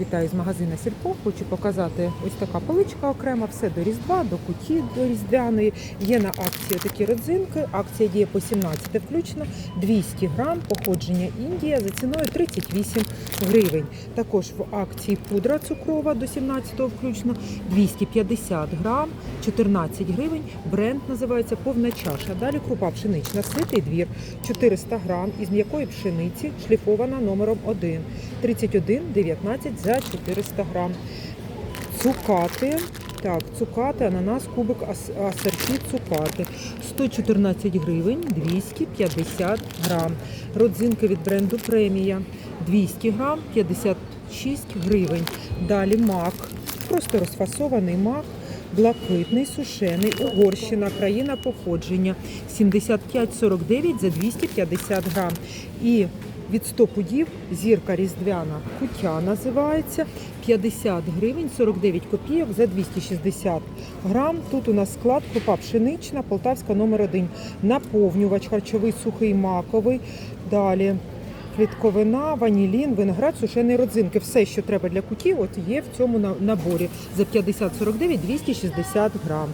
вітаю з магазину Сільпо. Хочу показати ось така поличка окрема, все до Різдва, до куті до Різдвяної. Є на акції такі родзинки. Акція діє по 17 включно, 200 грам, походження Індія за ціною 38 гривень. Також в акції пудра цукрова до 17 включно, 250 грам, 14 гривень. Бренд називається повна чаша. Далі крупа пшенична, ситий двір, 400 грам із м'якої пшениці, шліфована номером 1, 31,19 за 400 грам. Цукати. Так, цукати, ананас, кубик, ас- асорті цукати. 114 гривень, 250 грам. Родзинки від бренду Премія. 200 грам, 56 гривень. Далі мак. Просто розфасований мак. Блакитний, сушений, Угорщина, країна походження. 75,49 за 250 грам. І від 100 пудів зірка різдвяна кутя називається 50 гривень 49 копійок за 260 грам. Тут у нас склад крупа пшенична, полтавська номер 1 наповнювач харчовий сухий маковий. Далі квітковина, ванілін, виноград, сушені родзинки. Все, що треба для кутів, от є в цьому наборі за 50-49 260 грам.